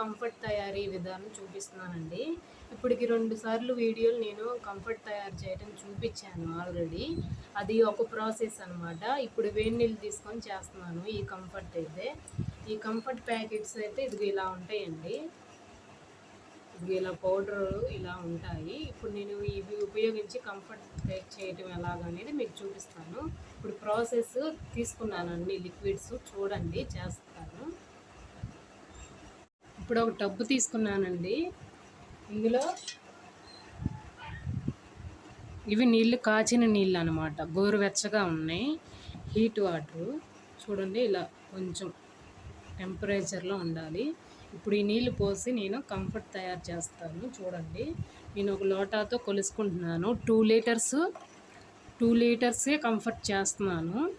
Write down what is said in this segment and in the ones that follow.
Comfort తయారీ విధానం చూపిస్తున్నానండి. ఇప్పటికి రెండు సార్లు వీడియోలు నేను కంఫర్ట్ తయారు చేయడం చూపించాను ఆల్రెడీ. అది ఒక ప్రాసెస్ అనమాట ఇప్పుడు వేడి నీళ్ళు తీసుకొని చేస్తున్నాను ఈ కంఫర్ట్ అయితే. ఈ కంఫర్ట్ ప్యాకెట్స్ అయితే ఇది ఇలా ఉంటాయండి. ఇది ఇలా పౌడర్ ఇలా ఉంటాయి. ఇప్పుడు నేను ఇవి ఉపయోగించి కంఫర్ట్ చేయటం ఎలాగనేది మీకు చూపిస్తాను. ఇప్పుడు ప్రాసెస్ తీసుకున్నాను అన్ని లిక్విడ్స్. చూడండి చేస్తాను. ఇప్పుడు ఒక టబ్బు తీసుకున్నానండి. ఇందులో ఇవి నీళ్ళు కాచిన నీళ్ళు అనమాట గోరువెచ్చగా ఉన్నాయి. Heat water. చూడండి ఇలా కొంచెం టెంపరేచర్లో ఉండాలి. ఇప్పుడు ఈ నీళ్ళు పోసి నేను కంఫర్ట్ తయారు చేస్తాను. చూడండి. నేను ఒక లోటాతో కొలుసుకుంటున్నాను. టూ లీటర్స్ టూ లీటర్సే కంఫర్ట్ చేస్తున్నాను.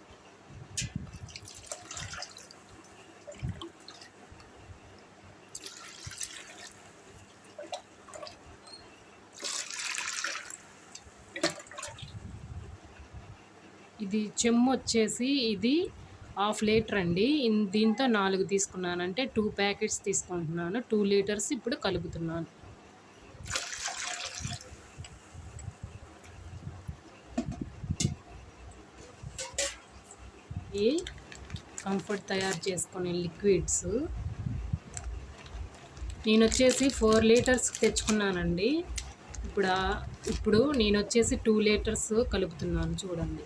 ఇది చెమ్ము వచ్చేసి ఇది హాఫ్ లీటర్ అండి. దీంతో నాలుగు తీసుకున్నాను అంటే టూ ప్యాకెట్స్ తీసుకుంటున్నాను. టూ లీటర్స్ ఇప్పుడు కలుపుతున్నాను. ఈ కంఫర్ట్ తయారు చేసుకునే లిక్విడ్స్. నేను వచ్చేసి ఫోర్ లీటర్స్ తెచ్చుకున్నానండి. ఇప్పుడు ఇప్పుడు నేను వచ్చేసి టూ లీటర్స్ కలుపుతున్నాను చూడండి.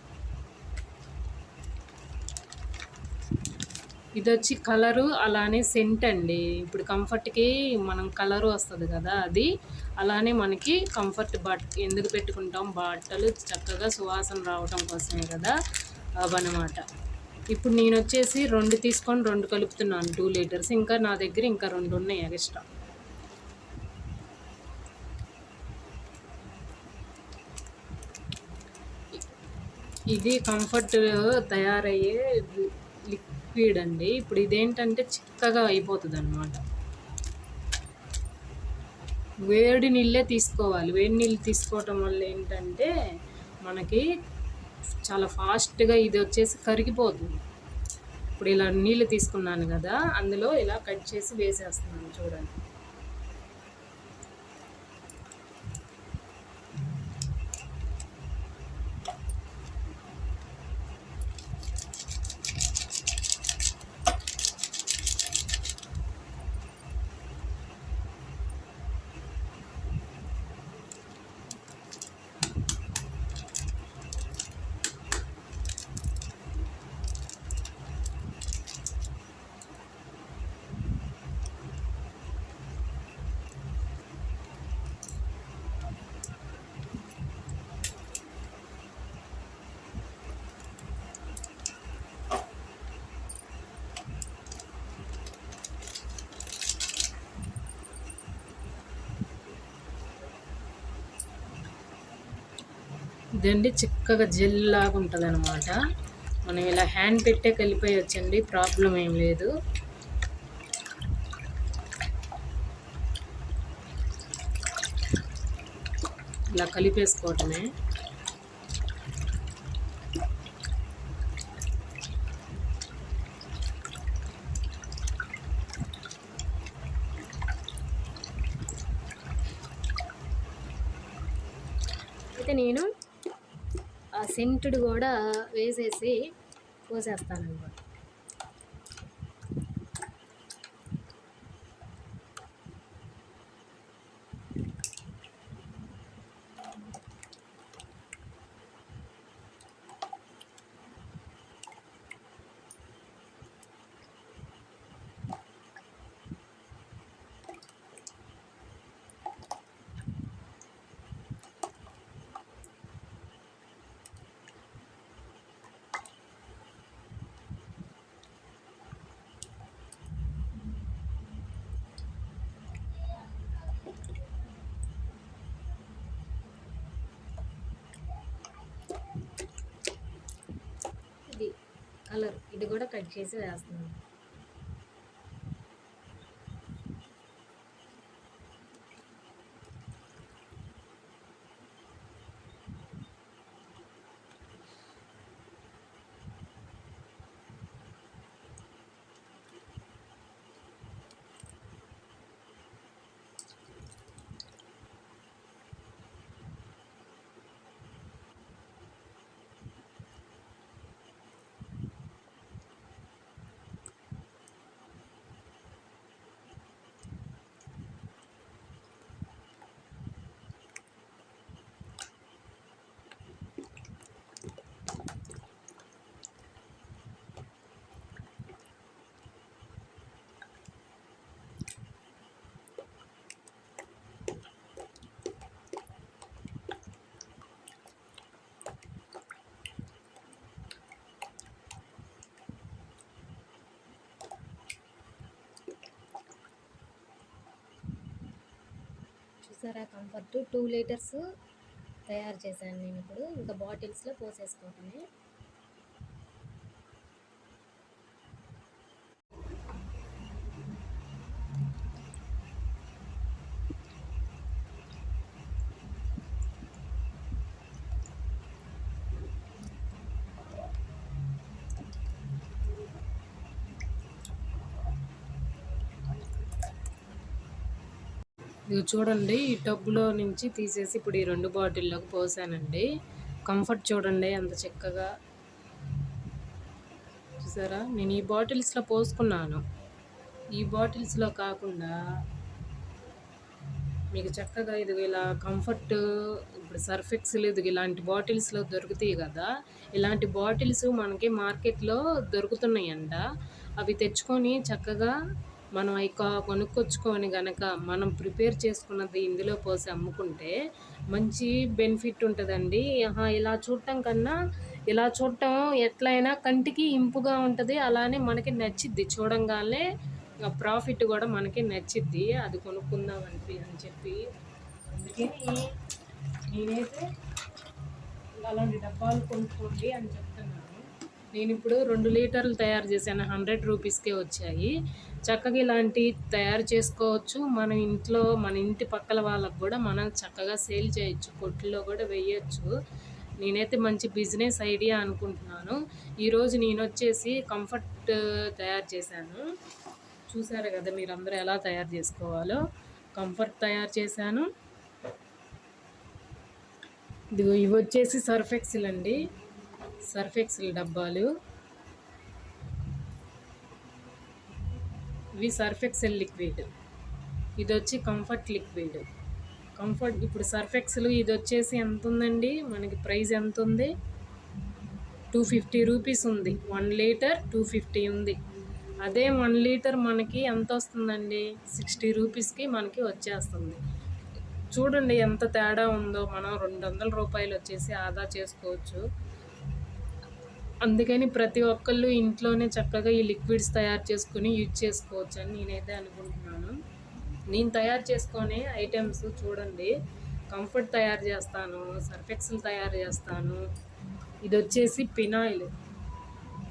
ఇది వచ్చి కలరు అలానే సెంట్ అండి. ఇప్పుడు కంఫర్ట్కి మనం కలరు వస్తుంది కదా అది. అలానే మనకి కంఫర్ట్ బట్ ఎందుకు పెట్టుకుంటాం? బట్టలు చక్కగా సువాసన రావటం కోసమే కదా అవన్నమాట. ఇప్పుడు నేను వచ్చేసి రెండు తీసుకొని రెండు కలుపుతున్నాను టూ లీటర్స్ ఇంకా నా దగ్గర ఇంకా రెండు ఉన్నాయి ఎక్స్ట్రా ఇది కంఫర్ట్ తయారయ్యే లిక్విడ్ అండి. ఇప్పుడు ఇదేంటంటే చిక్కగా అయిపోతుంది అనమాట వేడి నీళ్ళే తీసుకోవాలి. వేడి నీళ్ళు తీసుకోవటం వల్ల ఏంటంటే మనకి చాలా ఫాస్ట్గా ఇది వచ్చేసి కరిగిపోతుంది. ఇప్పుడు ఇలా నీళ్ళు తీసుకున్నాను కదా అందులో ఇలా కట్ చేసి వేసేస్తున్నాను చూడండి. ఇదండి చిక్కగా జెల్ లాగా ఉంటుంది అనమాట మనం ఇలా హ్యాండ్ పెట్టే కలిపేయచ్చండి ప్రాబ్లం ఏం లేదు. ఇలా కలిపేసుకోవటమే. అయితే నేను సెంటుడు కూడా వేసేసి పోసేస్తాను అనమాట ఇది కలర్. ఇది కూడా కట్ చేసి వేస్తున్నాను. చూసారా కంఫర్ట్ టూ లీటర్స్ తయారు చేశాను నేను ఇప్పుడు. ఇంకా బాటిల్స్లో పోసేసుకోవటమే ఇది చూడండి ఈ టబ్బులో నుంచి తీసేసి ఇప్పుడు ఈ రెండు బాటిల్లోకి పోసానండి. కంఫర్ట్ చూడండి అంత చక్కగా. చూసారా? నేను ఈ బాటిల్స్లో పోసుకున్నాను. ఈ బాటిల్స్లో కాకుండా మీకు చక్కగా ఇది ఇలా కంఫర్ట్ ఇప్పుడు సర్ఫెక్స్లు ఇది ఇలాంటి బాటిల్స్లో దొరుకుతాయి కదా. ఇలాంటి బాటిల్స్ మనకి మార్కెట్లో దొరుకుతున్నాయంట. అవి తెచ్చుకొని చక్కగా మనం అవి కొనుక్కొచ్చుకొని గనక మనం ప్రిపేర్ చేసుకున్నది ఇందులో పోసి అమ్ముకుంటే మంచి బెనిఫిట్ ఉంటుందండి. ఇలా చూడటం కన్నా ఇలా చూడటం ఎట్లయినా కంటికి ఇంపుగా ఉంటుంది. అలానే మనకి నచ్చిద్ది. చూడంగానే ప్రాఫిట్ కూడా మనకి నచ్చిద్ది. అది కొనుక్కుందాం అనిపి అని చెప్పి. అందుకని నేనైతే అలాంటి డబ్బాలు కొనుక్కోండి అని చెప్తున్నాను. నేను ఇప్పుడు రెండు లీటర్లు తయారు చేశాను. హండ్రెడ్ రూపీస్కే వచ్చాయి. చక్కగా ఇలాంటి తయారు చేసుకోవచ్చు. మన ఇంట్లో మన ఇంటి పక్కల వాళ్ళకు కూడా మనం చక్కగా సేల్ చేయొచ్చు. కొట్టులో కూడా వేయచ్చు. నేనైతే మంచి బిజినెస్ ఐడియా అనుకుంటున్నాను. ఈరోజు నేను వచ్చేసి కంఫర్ట్ తయారు చేశాను. చూసారు కదా మీరందరూ ఎలా తయారు చేసుకోవాలో. కంఫర్ట్ తయారు చేశాను. ఇవి వచ్చేసి సర్ఫెక్సిల్ అండి. సర్ఫెక్సిల్ డబ్బాలు. ఇవి సర్ఫెక్సెల్ లిక్విడ్. ఇది వచ్చి కంఫర్ట్ లిక్విడ్. కంఫర్ట్ ఇప్పుడు సర్ఫెక్సల్ ఇది వచ్చేసి ఎంత ఉందండి మనకి ప్రైస్ ఎంత ఉంది టూ ఫిఫ్టీ రూపీస్ ఉంది. వన్ లీటర్ టూ ఫిఫ్టీ ఉంది. అదే వన్ లీటర్ మనకి ఎంత వస్తుందండి సిక్స్టీ రూపీస్కి మనకి వచ్చేస్తుంది. చూడండి ఎంత తేడా ఉందో. మనం రెండు వందల రూపాయలు వచ్చేసి ఆదా చేసుకోవచ్చు. అందుకని ప్రతి ఒక్కళ్ళు ఇంట్లోనే చక్కగా ఈ లిక్విడ్స్ తయారు చేసుకుని యూజ్ చేసుకోవచ్చు అని నేనైతే అనుకుంటున్నాను. నేను తయారు చేసుకునే ఐటమ్స్ చూడండి. కంఫర్ట్ తయారు చేస్తాను సర్ఫెక్స్లు తయారు చేస్తాను. ఇది వచ్చేసి పినాయిల్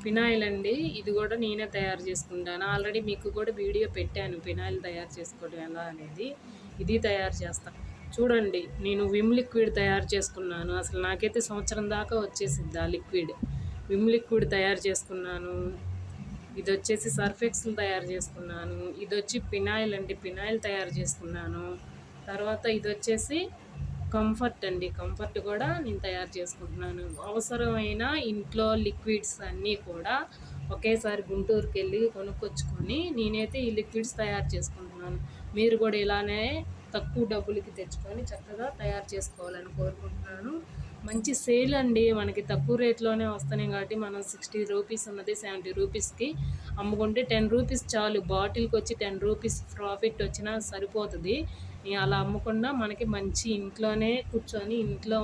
పినాయిల్ అండి. ఇది కూడా నేనే తయారు చేసుకుంటాను. ఆల్రెడీ మీకు కూడా వీడియో పెట్టాను పినాయిల్ తయారు చేసుకోవడం ఎలా అనేది. ఇది తయారు చేస్తాను చూడండి నేను విమ్ లిక్విడ్ తయారు చేసుకున్నాను. అసలు నాకైతే సంవత్సరం దాకా వచ్చేసింది ఆ లిక్విడ్. విమ్ లిక్విడ్ తయారు చేసుకున్నాను. ఇది వచ్చేసి సర్ఫెక్స్లు తయారు చేసుకున్నాను. ఇది వచ్చి పినాయిల్ అండి పినాయిల్ తయారు చేసుకున్నాను. తర్వాత ఇది వచ్చేసి కంఫర్ట్ అండి. కంఫర్ట్ కూడా నేను తయారు చేసుకుంటున్నాను. అవసరమైన ఇంట్లో లిక్విడ్స్ అన్నీ కూడా ఒకేసారి గుంటూరుకి వెళ్ళి కొనుక్కొచ్చుకొని నేనైతే ఈ లిక్విడ్స్ తయారు చేసుకుంటున్నాను. మీరు కూడా ఇలానే తక్కువ డబ్బులకి తెచ్చుకొని చక్కగా తయారు చేసుకోవాలని కోరుకుంటున్నాను. మంచి సేల్ అండి. మనకి తక్కువ రేట్లోనే వస్తున్నాయి కాబట్టి మనం సిక్స్టీ రూపీస్ ఉన్నది సెవెంటీ రూపీస్కి అమ్ముకుంటే టెన్ రూపీస్ చాలు. బాటిల్కి వచ్చి టెన్ రూపీస్ ప్రాఫిట్ వచ్చినా సరిపోతుంది. అలా అమ్మకుండా మనకి మంచి ఇంట్లోనే కూర్చొని ఇంట్లో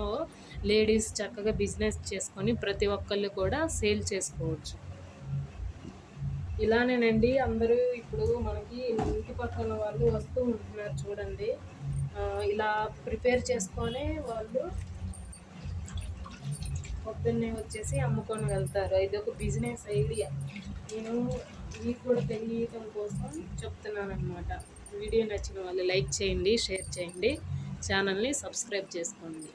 లేడీస్ చక్కగా బిజినెస్ చేసుకొని ప్రతి ఒక్కళ్ళు కూడా సేల్ చేసుకోవచ్చు. ఇలానేనండి. అందరూ ఇప్పుడు మనకి ఇంటి పక్కన వాళ్ళు వస్తూ ఉంటున్నారు చూడండి. ఇలా ప్రిపేర్ చేసుకొని వాళ్ళు పొద్దున్నే వచ్చేసి అమ్ముకొని వెళ్తారు. ఇది ఒక బిజినెస్ ఐడియా. నేను మీకు కూడా తెలియటం కోసం చెప్తున్నాను అనమాట వీడియో నచ్చిన వాళ్ళు లైక్ చేయండి షేర్ చేయండి. ఛానల్ని సబ్స్క్రైబ్ చేసుకోండి.